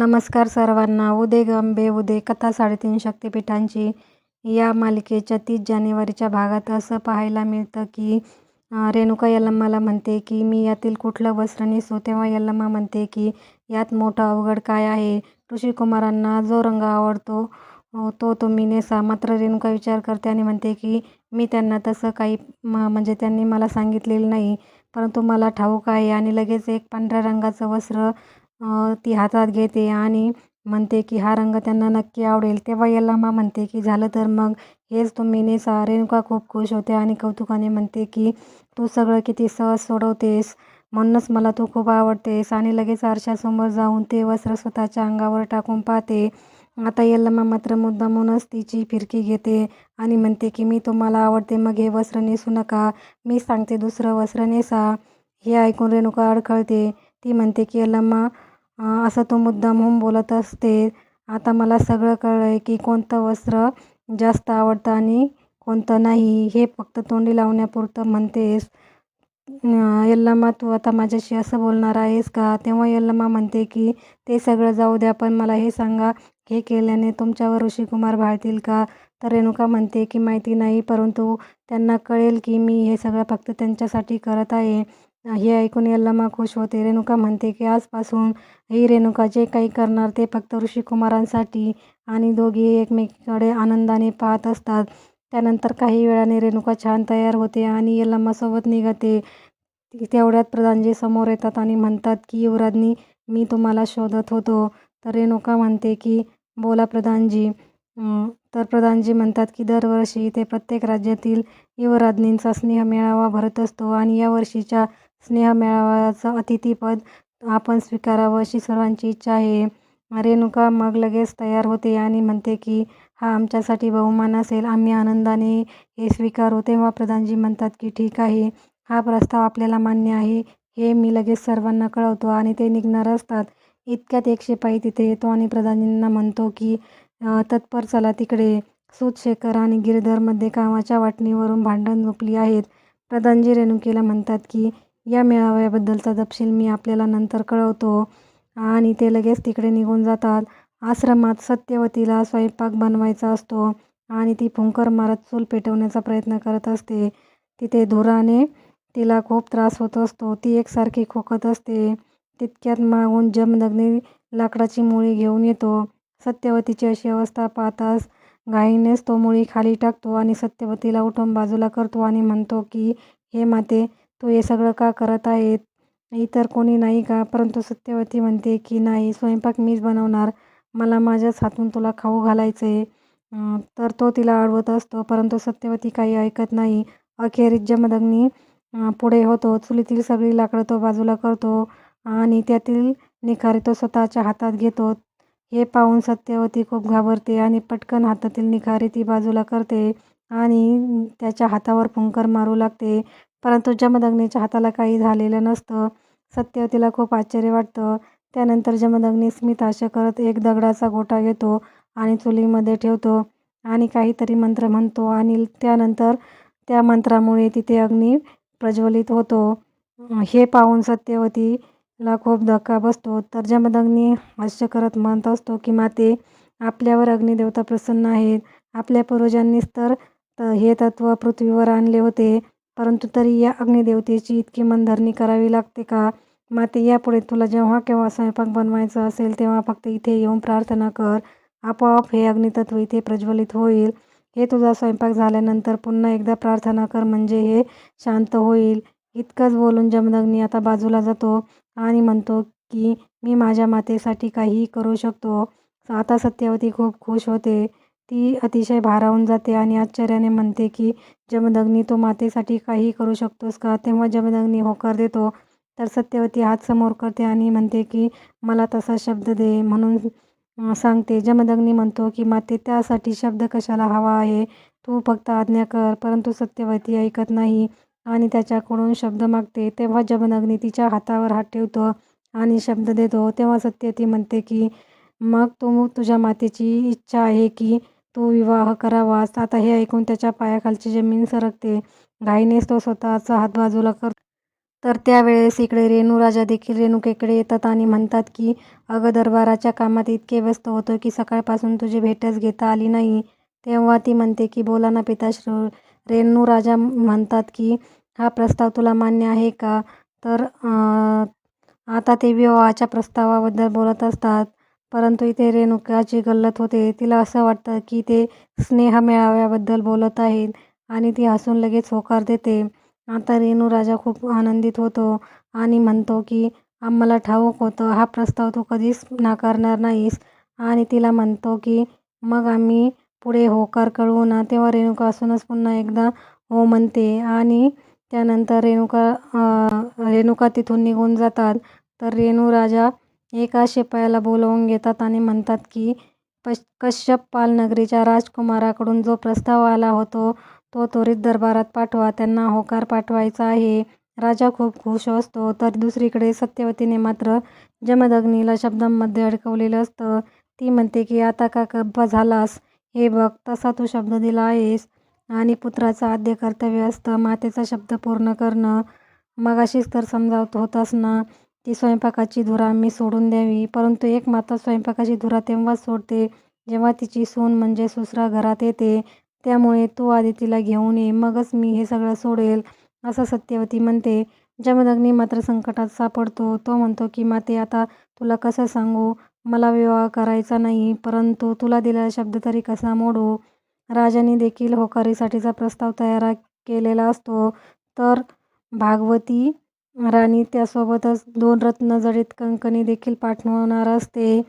नमस्कार सर्वांना. उदे गंबे उदे कथा साडेतीन शक्तिपीठांची या मालिकेच्या तीस जानेवारीच्या भागात असं पाहायला मिळतं की रेणुका यल्लम्माला म्हणते की मी यातील कुठलं वस्त्र नेसू? तेव्हा यल्लम्मा म्हणते की यात मोठं अवघड काय आहे? ऋषिकुमारांना जो रंग आवडतो तो तुम्ही नेसा मात्र रेणुका विचार करते आणि म्हणते की मी त्यांना तसं काही म म्हणजे त्यांनी मला सांगितलेलं नाही परंतु मला ठाऊक आहे. आणि लगेच एक पांढऱ्या रंगाचं वस्त्र ती हातात घेते आणि म्हणते की हा रंग त्यांना नक्की आवडेल. तेव्हा यल्लम्मा म्हणते की झालं तर मग हेच तुम्ही नेसा. रेणुका खूप खुश होते आणि कौतुकाने म्हणते की तू सगळं किती सहज सोडवतेस म्हणूनच मला तू खूप आवडतेस. आणि लगेच आरशासमोर जाऊन ते वस्त्र स्वतःच्या अंगावर टाकून पाहते. आता यल्लम्मा मात्र मुद्दामूनच तिची फिरकी घेते आणि म्हणते की मी तुम्हाला आवडते मग हे वस्त्र नेसू नका. मी सांगते दुसरं वस्त्र नेसा. हे ऐकून रेणुका अडखळते. ती म्हणते की यल्लम्मा असं तू मुद्दामहून बोलत असते. आता मला सगळं कळलं आहे की कोणतं वस्त्र जास्त आवडतं आणि कोणतं नाही हे फक्त तोंडी लावण्यापुरतं म्हणतेस. यल्लमा तू आता माझ्याशी असं बोलणार आहेस का? तेव्हा यल्लमा म्हणते की ते सगळं जाऊ द्या पण मला हे सांगा हे केल्याने तुमच्यावर ऋषिकुमार भाळतील का? तर रेणुका म्हणते की माहिती नाही परंतु त्यांना कळेल की मी हे सगळं फक्त त्यांच्यासाठी करत आहे. हे ऐकून यल्लमा खुश होते. रेणुका म्हणते की आजपासून ही रेणुका जे काही करणार ते फक्त ऋषिकुमारांसाठी आणि दोघी एकमेकीकडे आनंदाने पाहत असतात. त्यानंतर काही वेळाने रेणुका छान तयार होते आणि यल्लम्मासोबत निघते. तेवढ्यात प्रधानजी समोर येतात आणि म्हणतात की युवराजनी मी तुम्हाला शोधत होतो. तर रेणुका म्हणते की बोला प्रधानजी तर प्रधानजी म्हणतात की दरवर्षी इथे प्रत्येक राज्यातील युवराज्ञींचा स्नेह मेळावा भरत असतो आणि या वर्षीच्या स्नेह अतिथीपद आपण स्वीकारावं अशी सर्वांची इच्छा आहे. रेणुका मग लगेच तयार होते आणि म्हणते की हा आमच्यासाठी बहुमान असेल आम्ही आनंदाने हे स्वीकारू. तेव्हा प्रधानजी म्हणतात की ठीक आहे हा प्रस्ताव आपल्याला मान्य आहे हे मी लगेच सर्वांना कळवतो. आणि ते निघणार असतात. इतक्यात एक शिपाई तिथे येतो आणि प्रधानजींना म्हणतो की तत्पर चला तिकडे. सूतशेखर आणि गिरधरमध्ये कामाच्या वाटणीवरून भांडण झोपली आहेत. प्रधानजी रेणुकेला म्हणतात की या मेळाव्याबद्दलचा तपशील मी आपल्याला नंतर कळवतो. आणि ते लगेच तिकडे निघून जातात. आश्रमात सत्यवतीला स्वयंपाक बनवायचा असतो आणि ती फुंकर मारत चूल पेटवण्याचा प्रयत्न करत असते. तिथे धुराने तिला खूप त्रास होत असतो. ती एकसारखी खोकत असते. तितक्यात मागून जमदग्नी लाकडाची मुळी घेऊन येतो. सत्यवतीची अशी अवस्था पाहताच घाईनेच तो मुळी खाली टाकतो आणि सत्यवतीला उठून बाजूला करतो आणि म्हणतो की हे माते तू हे सगळं का करत आहेत? इतर कोणी नाही का? परंतु सत्यवती म्हणते की नाही स्वयंपाक मीच बनवणार. मला माझ्याच हातून तुला खाऊ घालायचं आहे तर तो तिला अडवत असतो परंतु सत्यवती काही ऐकत नाही. अखेरीस जमदग्नी पुढे होतो. चुलीतील सगळी लाकडं तो बाजूला करतो आणि त्यातील निखारी तो स्वतःच्या हातात घेतो. हे पाहून सत्यवती खूप घाबरते आणि पटकन हातातील निखारे ती बाजूला करते आणि त्याच्या हातावर फुंकर मारू लागते. परंतु जमदग्नीच्या हाताला काही झालेलं नसतं. सत्यवतीला खूप आश्चर्य वाटतं. त्यानंतर जमदग्नी स्मितहास्य करत एक दगडाचा गोटा घेतो आणि चुलीमध्ये ठेवतो आणि काहीतरी मंत्र म्हणतो आणि त्यानंतर त्या मंत्रामुळे तिथे अग्नी प्रज्वलित होतो. हे पाहून सत्यवती सत्यवतीला खूप धक्का बसतो. तर जमदग्नी हास्य करत म्हणत असतो की माते आपल्यावर अग्निदेवता प्रसन्न आहेत. आपल्या पूर्वजांनीच तर हे तत्त्व पृथ्वीवर आणले होते. परंतु तरी या अग्निदेवतेची इतकी मनधरणी करावी लागते का? माते यापुढे तुला जेव्हा केव्हा स्वयंपाक बनवायचा असेल तेव्हा फक्त इथे येऊन प्रार्थना कर. आपोआप हे अग्नितत्व इथे प्रज्वलित होईल. हे तुझा स्वयंपाक झाल्यानंतर पुन्हा एकदा प्रार्थना कर म्हणजे हे शांत होईल. इतकंच बोलून जमदग्नी आता बाजूला जातो. आणि म्हणतो की मी माझ्या मातेसाठी काहीही करू शकतो. आता सत्यवती खूप खुश होते. ती अतिशय भारावून जाते आणि आश्चर्याने म्हणते की जमदग्नी तू मातेसाठी काही करू शकतोस का? तेव्हा जमदग्नी होकार देतो. तर सत्यवती हात समोर करते आणि म्हणते की मला तसा शब्द दे. म्हणून सांगते. जमदग्नी म्हणतो की माते त्यासाठी शब्द कशाला हवा आहे? तू फक्त आज्ञा कर. परंतु सत्यवती ऐकत नाही. आणि त्याच्याकडून शब्द मागते. तेव्हा जमदग्नी तिच्या हातावर हात ठेवतो आणि शब्द देतो तेव्हा सत्य ती म्हणते की मग तू तुझ्या मातेची इच्छा आहे की तू विवाह करावास. आता हे ऐकून त्याच्या पायाखालची जमीन सरकते. घाईनेच तो स्वतःचा हात बाजूला कर. तर त्यावेळेस इकडे रेणू राजा देखील रेणुकेकडे येतात आणि म्हणतात की अगं दरबाराच्या कामात इतके व्यस्त होतो की सकाळपासून तुझी भेटच घेता आली नाही. तेव्हा ती म्हणते की बोला ना पिताश्र रेणू राजा म्हणतात की हा प्रस्ताव तुला मान्य आहे का? तर आता ते विवाहाच्या प्रस्तावाबद्दल बोलत असतात. परंतु इथे रेणुकाची गल्लत होते. तिला असं वाटतं की ते स्नेह मेळाव्याबद्दल बोलत आहेत आणि ती हसून लगेच होकार देते. आता रेणू राजा खूप आनंदित होतो आणि म्हणतो की आम्हाला ठाऊक होतं हा प्रस्ताव तू कधीच नाकारणार नाहीस. आणि तिला म्हणतो की मग आम्ही पुढे होकार कळवून तेव्हा रेणुका असूनच पुन्हा एकदा हो म्हणते. आणि त्यानंतर रेणुका रेणुका तिथून निघून जातात. तर रेणू राजा एका शिपायाला बोलवून घेतात आणि म्हणतात की पश कश्यप पालनगरीच्या राजकुमाराकडून जो प्रस्ताव आला होतो तो त्वरित दरबारात पाठवा. त्यांना होकार पाठवायचा आहे. राजा खूप खुश असतो. तर दुसरीकडे सत्यवतीने मात्र जमदग्नीला शब्दांमध्ये अडकवलेलं असतं. ती म्हणते की आता का गप्पा झालास? हे बघ तसा तू शब्द दिला आहेस आणि पुत्राचं आद्य कर्तव्य असतं मातेचा शब्द पूर्ण करणं. मगाशीच तर समजावत होतास ना ती स्वयंपाकाची धुरा मी सोडून द्यावी. परंतु एक माता स्वयंपाकाची धुरा तेव्हाच सोडते जेव्हा तिची सून म्हणजे सुसरा घरात येते. त्यामुळे तू आधी तिला घेऊन ये मगच मी हे सगळं सोडेल असं सत्यवती म्हणते. जमदग्नी मात्र संकटात सापडतो. तो म्हणतो की माते आता तुला कसं सांगू? मला विवाह करायचा नाही परंतु तुला दिलेला शब्द तरी कसा मोडू? राजाने देखील होकारीसाठीचा प्रस्ताव तयार केलेला असतो. तर भागवती राणी त्यासोबतच दोन रत्नजडित कंकणी देखील पाठवणार असते.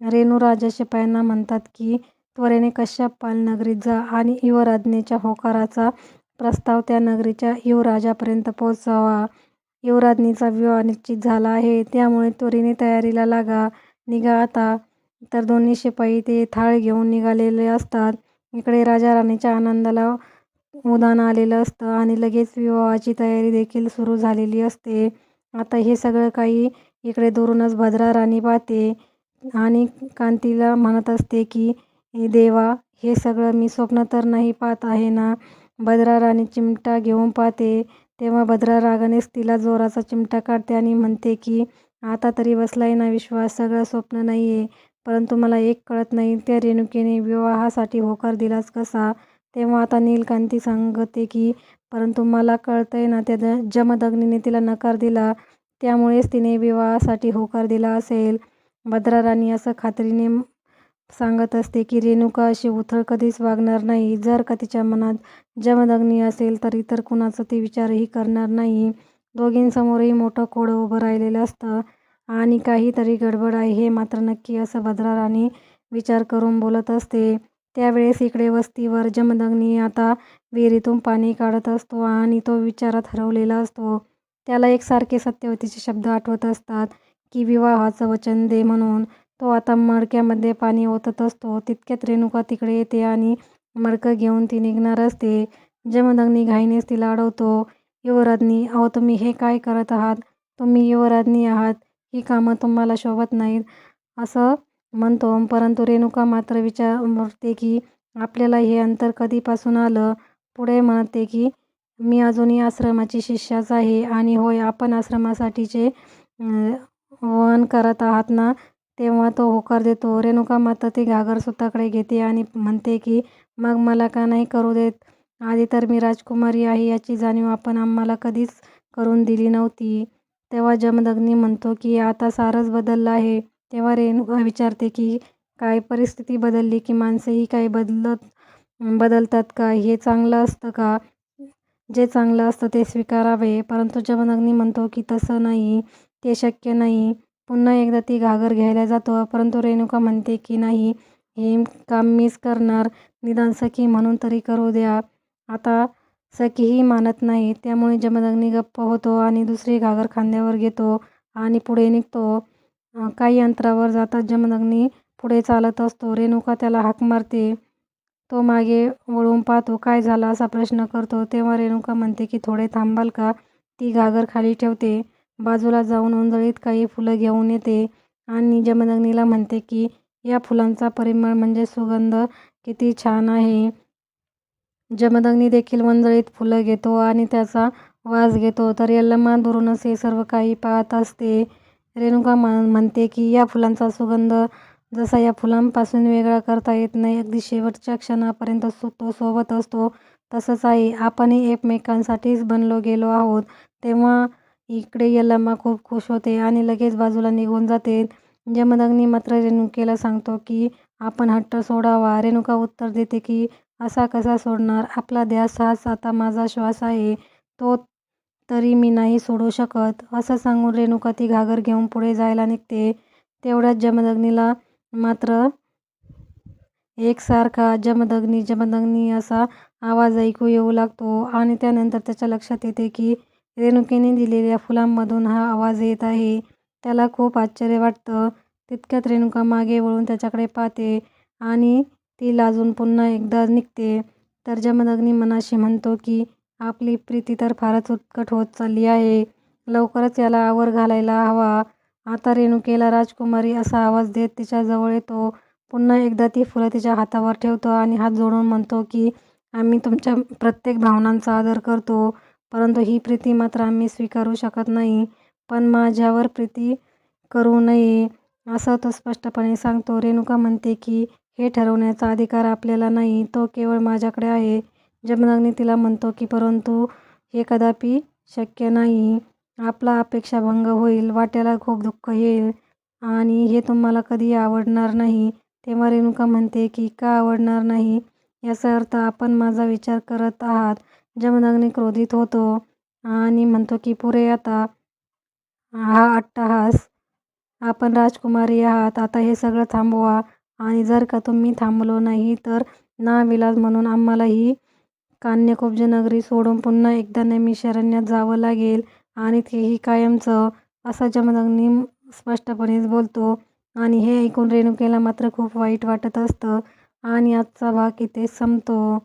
रेणूराजा शिपायांना म्हणतात की त्वरेने कश्यपपाल नगरीत जा आणि युवराज्ञीच्या होकाराचा प्रस्ताव त्या नगरीच्या युवराजापर्यंत पोहोचवा. युवराज्ञीचा विवाह निश्चित झाला आहे त्यामुळे त्वरेने तयारीला लागा. निघा आता तर दोन्ही शिपाई ते थाळ घेऊन निघालेले असतात. इकडे राजा राणीच्या आनंदाला उदान आलेलं असतं आणि लगेच विवाहाची तयारी देखील सुरू झालेली असते. आता हे सगळं काही इकडे दुरूनच भद्रा राणी पाहते आणि कांतीला म्हणत असते की देवा हे सगळं मी स्वप्न तर नाही पाहत आहे ना? भद्रा राणी चिमटा घेऊन पाहते. तेव्हा भद्रा रागानेच तिला जोराचा चिमटा काढते आणि म्हणते की आता तरी बसलाय ना विश्वास सगळं स्वप्न नाही आहे परंतु मला एक कळत नाही त्या रेणुकेने विवाहासाठी होकार दिलाच कसा? तेव्हा आता नीलकांती सांगते की परंतु मला कळतंय ना त्या जमदग्नीने तिला नकार दिला. त्यामुळेच तिने विवाहासाठी होकार दिला असेल. भद्रा राणी असं खात्रीने सांगत असते की रेणुका अशी उथळ कधीच वागणार नाही. जर का तिच्या मनात जमदग्नी असेल तर इतर कुणाचं ती विचारही करणार नाही. दोघींसमोरही मोठं कोडं उभं राहिलेलं असतं. आणि काहीतरी गडबड आहे हे मात्र नक्की असं भद्रा राणी विचार करून बोलत असते. त्यावेळेस इकडे वस्तीवर जमदग्नी आता विहिरीतून पाणी काढत असतो आणि तो विचारात हरवलेला असतो. त्याला एकसारखे सत्यवतीचे शब्द आठवत असतात की विवाहाचं वचन दे म्हणून तो आता मडक्यामध्ये पाणी ओतत असतो. तितक्यात रेणुका तिकडे येते आणि मडकं घेऊन ती निघणार असते. जमदग्नी घाईनेच तिला अडवतो. युवराज्ञी अहो तुम्ही हे काय करत आहात? तुम्ही युवराज्ञी आहात. ही कामं तुम्हाला शोभत नाहीत. असं म्हणतो. परंतु रेणुका मात्र विचारते की आपल्याला हे अंतर कधीपासून आलं? पुढे म्हणते की मी अजूनही आश्रमाची शिष्याच आहे आणि होय आपण आश्रमासाठीचे वहन करत आहात ना तेव्हा तो होकार देतो. रेणुका मात्र ती घागर स्वतःकडे घेते आणि म्हणते की मग मला का नाही करू देत? आधी तर मी राजकुमारी आहे याची जाणीव आपण आम्हाला कधीच करून दिली नव्हती. तेव्हा जमदग्नी म्हणतो की आता सारंच बदललं आहे. तेव्हा रेणुका विचारते की काय परिस्थिती बदलली की माणसेही काही बदलत बदलतात का? हे चांगलं असतं का? जे चांगलं असतं ते स्वीकारावे. परंतु जमदग्नी म्हणतो की तसं नाही ते शक्य नाही. पुन्हा एकदा ती घागर घ्यायला जातो. परंतु रेणुका म्हणते की नाही हे काम मीच करणार. निदान सखी म्हणून तरी करू द्या. आता सखीही मानत नाही. त्यामुळे जमदग्नी गप्प होतो आणि दुसरी घागर खांद्यावर घेतो आणि पुढे निघतो. काही अंतरावर जातात जमदग्नी पुढे चालत असतो. रेणुका त्याला हाक मारते. तो मागे वळून पाहतो काय झाला? असा प्रश्न करतो. तेव्हा रेणुका म्हणते की थोडे थांबाल का? ती घागर खाली ठेवते. बाजूला जाऊन उंजळीत काही फुलं घेऊन येते आणि जमदग्नीला म्हणते की या फुलांचा परिमळ म्हणजे सुगंध किती छान आहे. जमदग्नी देखील वंजळीत फुलं घेतो आणि त्याचा वास घेतो. तर यल्लम्मा दुरूनच हे सर्व काही पाहत असते. रेणुका म्हणते की या फुलांचा सुगंध जसा या फुलांपासून वेगळा करता येत नाही अगदी शेवटच्या क्षणापर्यंत सो तो सोबत असतो तसंच आहे आपणही एकमेकांसाठीच बनलो गेलो आहोत. तेव्हा इकडे यल्लम्मा खूप खुश होते आणि लगेच बाजूला निघून जाते. जमदग्नी मात्र रेणुकेला सांगतो की आपण हट्ट सोडावा. रेणुका उत्तर देते की असा कसा सोडणार? आपला ध्यास हाच आता माझा श्वास आहे. तो तरी मी नाही सोडू शकत. असं सांगून रेणुका ती घागर घेऊन पुढे जायला निघते. तेवढ्यात जमदग्नीला मात्र एकसारखा जमदग्नी जमदग्नी असा आवाज ऐकू येऊ लागतो आणि त्यानंतर त्याच्या लक्षात येते की रेणुकेने दिलेल्या फुलांमधून हा आवाज येत आहे. त्याला खूप आश्चर्य वाटतं. तितक्यात रेणुका मागे वळून त्याच्याकडे पाहते आणि ती लाजून पुन्हा एकदा निघते. तर जमदग्नी मनाशी म्हणतो की आपली प्रीती तर फारच उत्कट होत चालली आहे. लवकरच याला आवर घालायला हवा. आता रेणुकेला राजकुमारी असा आवाज देत तिच्याजवळ येतो. पुन्हा एकदा ती फुलं तिच्या हातावर ठेवतो आणि हात जोडून म्हणतो की आम्ही तुमच्या प्रत्येक भावनांचा आदर करतो. परंतु ही प्रीती मात्र आम्ही स्वीकारू शकत नाही. पण माझ्यावर प्रीती करू नये. असं तो स्पष्टपणे सांगतो. रेणुका म्हणते की हे ठरवण्याचा अधिकार आपल्याला नाही तो केवळ माझ्याकडे आहे. जमदग्नी तिला म्हणतो की परंतु हे कदापि शक्य नाही. आपला अपेक्षाभंग होईल वाट्याला खूप दुःख येईल आणि हे तुम्हाला कधी आवडणार नाही. तेव्हा रेणुका म्हणते की का आवडणार नाही? याचा अर्थ आपण माझा विचार करत आहात. जमदग्नी क्रोधित होतो आणि म्हणतो की पुरे आता हा अट्टहास आपण राजकुमारी आहात. आता हे सगळं थांबवा. आणि जर का तुम्ही थांबलो नाही तर नाविलाज म्हणून आम्हालाही कान्यकुब्ज नगरी सोडून पुन्हा एकदा नैमिषारण्यात जावं लागेल. आणि तेही कायमचं असं जमदग्नी स्पष्टपणेच बोलतो. आणि हे ऐकून रेणुकेला मात्र खूप वाईट वाटत असतं. आणि आजचा भाग इथे संपतो.